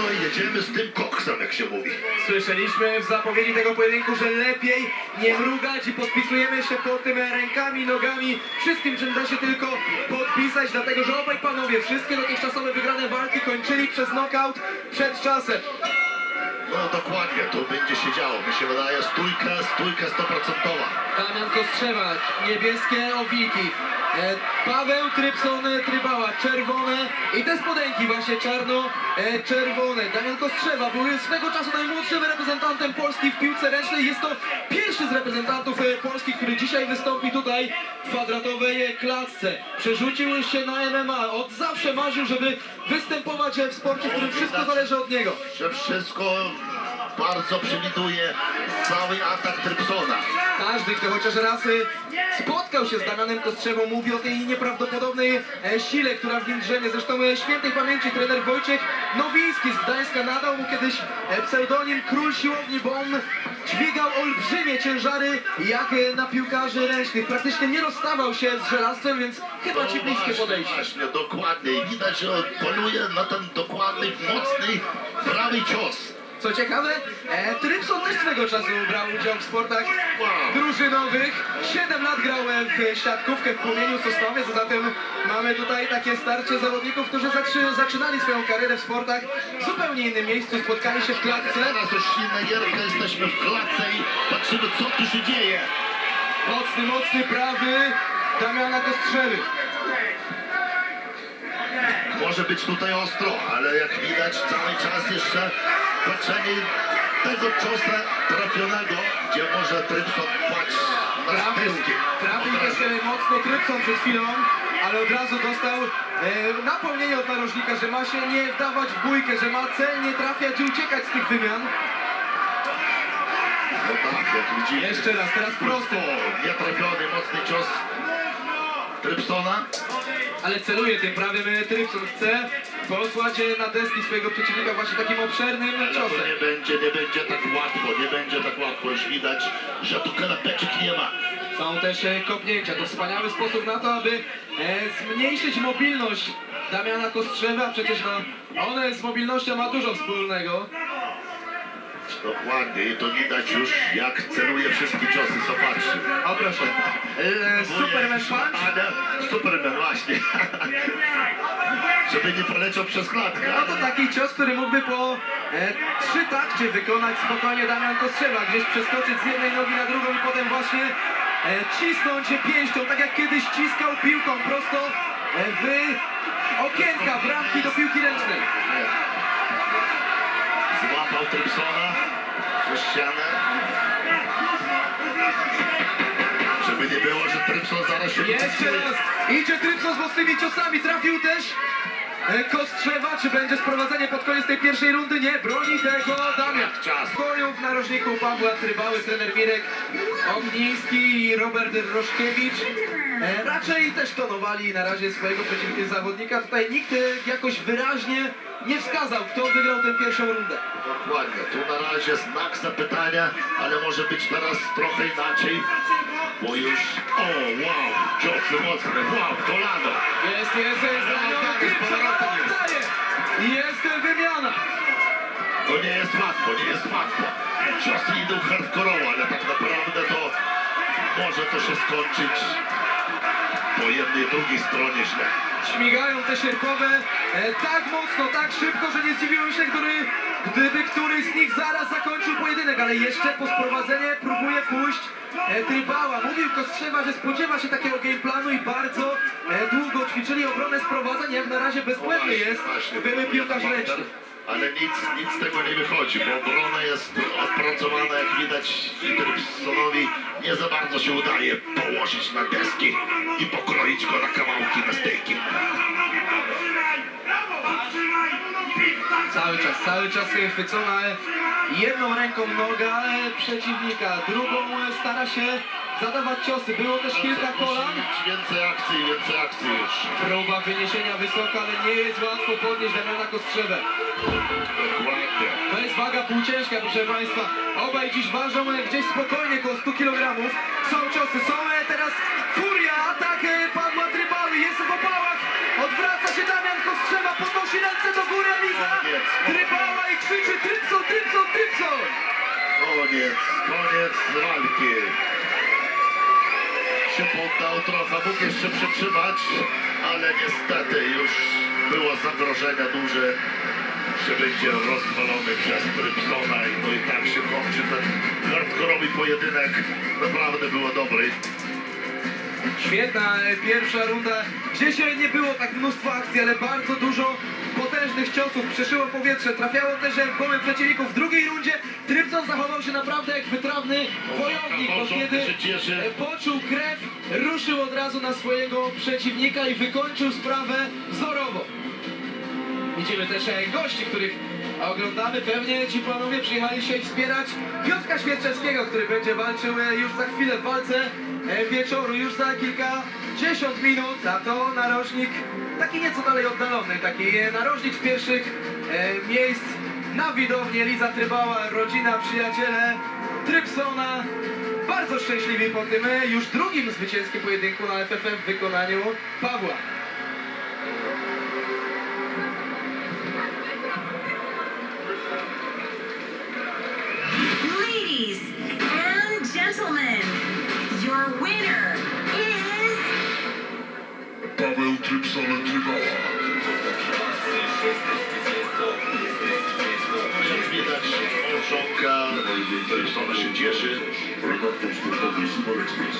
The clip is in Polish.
jedziemy z tym koksem, jak się mówi. Słyszeliśmy w zapowiedzi tego pojedynku, że lepiej nie mrugać i podpisujemy się pod tym rękami, nogami, wszystkim czym da się tylko podpisać, dlatego że obaj panowie wszystkie dotychczasowe wygrane walki kończyli przez knockout przed czasem. No dokładnie, tu będzie się działo. Mi się wydaje stójka, stójka 100%. Damian Kostrzewa, niebieskie owiki. E, Paweł Trypson e, Trybała, czerwone i te spodenki właśnie czarno-czerwone. Damian Kostrzewa był swego czasu najmłodszym reprezentantem Polski w piłce ręcznej. Jest to pierwszy z reprezentantów e, Polski, który dzisiaj wystąpi tutaj w kwadratowej e, klatce. Przerzucił się na MMA. Od zawsze marzył, żeby występować e, w sporcie, w którym wszystko zależy od niego. Że wszystko bardzo przewiduje cały atak Trypsona. Każdy, kto chociaż raz y, spotkał się z Damianem Kostrzewą, mówi o tej nieprawdopodobnej e, sile, która w nim drzemie. Zresztą e, świętej pamięci trener Wojciech Nowiński z Gdańska nadał mu kiedyś e, pseudonim Król Siłowni, bo on dźwigał olbrzymie ciężary jak na piłkarzy ręcznych. Praktycznie nie rozstawał się z żelastwem, więc chyba ci bliskie podejście. Właśnie, dokładnie. Widać, że poluje na ten dokładny, mocny, prawy cios. Co ciekawe, e, Trypson też swego czasu brał udział w sportach drużynowych. 7 lat grał e, w siatkówkę w płomieniu Sosnowiec, a zatem mamy tutaj takie starcie zawodników, którzy zaczy, zaczynali swoją karierę w sportach w zupełnie innym miejscu, spotkali się w klatce. Teraz już silna gierka, jesteśmy w klatce i patrzymy, co tu się dzieje. Mocny, mocny prawy Damiana Kostrzewy. Może być tutaj ostro, ale jak widać cały czas jeszcze patrzenie tego ciosa trafionego, gdzie może Trypson paść na Trafił, styski. trafił też mocno Trypson przed chwilą, ale od razu dostał e, napomnienie od narożnika, że ma się nie wdawać w bójkę, że ma celnie trafiać i uciekać z tych wymian. No tak, jak widzimy. Jeszcze raz, teraz prosty. O, nietrafiony, mocny cios Trypsona. Ale celuje tym prawym e, Trypson. Chce posłać e, na deski swojego przeciwnika właśnie takim obszernym Ale to ciosem. nie będzie, nie będzie tak łatwo, nie będzie tak łatwo. Już widać, że tu kanapeczek nie ma. Są też e, kopnięcia. To wspaniały sposób na to, aby e, zmniejszyć mobilność Damiana Kostrzewa. Przecież no, on z mobilnością ma dużo wspólnego. Dokładnie i to widać już jak celuje wszystkie ciosy, zobaczcie. O proszę. E, Superman Punch. Superman właśnie. Żeby nie poleciał przez klatkę. No to taki cios, który mógłby po e, trzy takcie wykonać spokojnie Damian Kostrzewa. Gdzieś przeskoczyć z jednej nogi na drugą i potem właśnie e, cisnąć pięścią, tak jak kiedyś ciskał piłką prosto e, w okienka bramki do piłki ręcznej. Złapał Trypsona przez ścianę. Żeby nie było, że Trypson zaraz się Jeszcze raz idzie Trypson z mocnymi ciosami, trafił też Kostrzewa, czy będzie sprowadzenie pod koniec tej pierwszej rundy? Nie, broni tego Damian. Czas. Stoją w narożniku Pawła Trybały, trener Mirek Ogniński i Robert Roszkiewicz. E, raczej też tonowali na razie swojego przeciwnika zawodnika. Tutaj nikt e, jakoś wyraźnie nie wskazał, kto wygrał tę pierwszą rundę. Dokładnie, tu na razie znak zapytania, ale może być teraz trochę inaczej, bo już, o wow, ciosy mocne, wow, kolano. Jest, jest, jest, zraniony Trypson, ale oddaje. Jest e, wymiana. To nie jest łatwo, nie jest łatwo. Ciosy idą hardkorowo, ale tak naprawdę to może to się skończyć po jednej, drugiej stronie źle. Śmigają te sierpowe e, tak mocno, tak szybko, że nie zdziwiłem się, który, gdyby któryś z nich zaraz zakończył pojedynek, ale jeszcze po sprowadzenie próbuje pójść e, Trybała. Mówił Kostrzewa, że spodziewa się takiego gameplanu i bardzo e, długo ćwiczyli obronę sprowadzań, jak na razie bezbłędny jest były piłkarz ręczny. Ale nic, nic z tego nie wychodzi, bo obrona jest odpracowana, jak widać i Trypsonowi nie za bardzo się udaje położyć na deski i pokroić go na kawałki, Cały czas, cały czas chwycona jedną ręką noga przeciwnika, drugą stara się zadawać ciosy. Było też kilka kolan. Więcej akcji, więcej akcji już. Próba wyniesienia wysoka, ale nie jest łatwo podnieść Damiana Kostrzewę. To jest waga półciężka, proszę Państwa. Obaj dziś ważą gdzieś spokojnie około 100 kg. Są ciosy, są teraz furia, atak e, Pawła Trybały, jest w opałach. Odwraca się Damian Kostrzewa, podnosi ręce mógł jeszcze przetrzymać, ale niestety już było zagrożenie duże, że będzie rozwalony przez Trypsona i no i tak się kończy ten hardkorowy pojedynek. Naprawdę było dobry. Świetna pierwsza runda. Dzisiaj nie było tak mnóstwo akcji, ale bardzo dużo potężnych ciosów. Przeszyło powietrze, trafiało też w głowy przeciwników. W drugiej rundzie Trypson zachował się naprawdę jak wytrawny wojownik, bo kiedy się e, poczuł krew, ruszył od razu na swojego przeciwnika i wykończył sprawę wzorowo. Widzimy też e, gości, których oglądamy. Pewnie ci panowie przyjechali się wspierać Piotrka Świerczewskiego, który będzie walczył e, już za chwilę w walce e, wieczoru, już za kilkadziesiąt minut, a to narożnik taki nieco dalej oddalony, taki e, narożnik z pierwszych miejsc na widowni Eliza Trybała, rodzina, przyjaciele Trypsona. Bardzo szczęśliwi po tym już drugim zwycięskim pojedynku na FFF w wykonaniu Pawła. Trypson Trybała. Jak widać, małżonka Trypsona się cieszy. Redaktor sportowy Super Express.